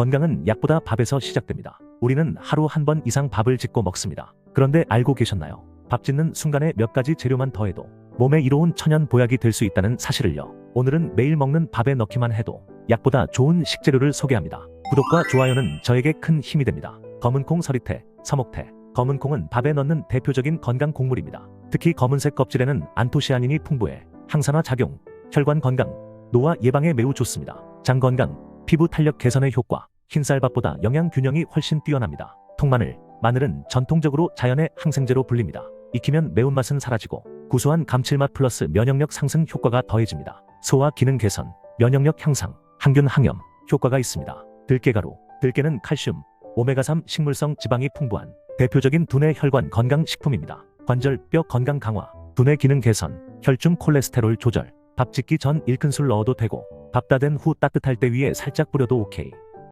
건강은 약보다 밥에서 시작됩니다. 우리는 하루 한 번 이상 밥을 짓고 먹습니다. 그런데 알고 계셨나요? 밥 짓는 순간에 몇 가지 재료만 더해도 몸에 이로운 천연 보약이 될 수 있다는 사실을요. 오늘은 매일 먹는 밥에 넣기만 해도 약보다 좋은 식재료를 소개합니다. 구독과 좋아요는 저에게 큰 힘이 됩니다. 검은콩 서리태, 서목태. 검은콩은 밥에 넣는 대표적인 건강 곡물입니다. 특히 검은색 껍질에는 안토시아닌이 풍부해 항산화 작용, 혈관 건강, 노화 예방에 매우 좋습니다. 장 건강, 피부 탄력 개선의 효과, 흰쌀밥보다 영양 균형이 훨씬 뛰어납니다. 통마늘, 마늘은 전통적으로 자연의 항생제로 불립니다. 익히면 매운맛은 사라지고 구수한 감칠맛 플러스 면역력 상승 효과가 더해집니다. 소화 기능 개선, 면역력 향상, 항균 항염 효과가 있습니다. 들깨가루, 들깨는 칼슘, 오메가3 식물성 지방이 풍부한 대표적인 두뇌 혈관 건강 식품입니다. 관절, 뼈 건강 강화, 두뇌 기능 개선, 혈중 콜레스테롤 조절, 밥 짓기 전 일큰술 넣어도 되고 밥 다 된 후 따뜻할 때 위에 살짝 뿌려도 오케이.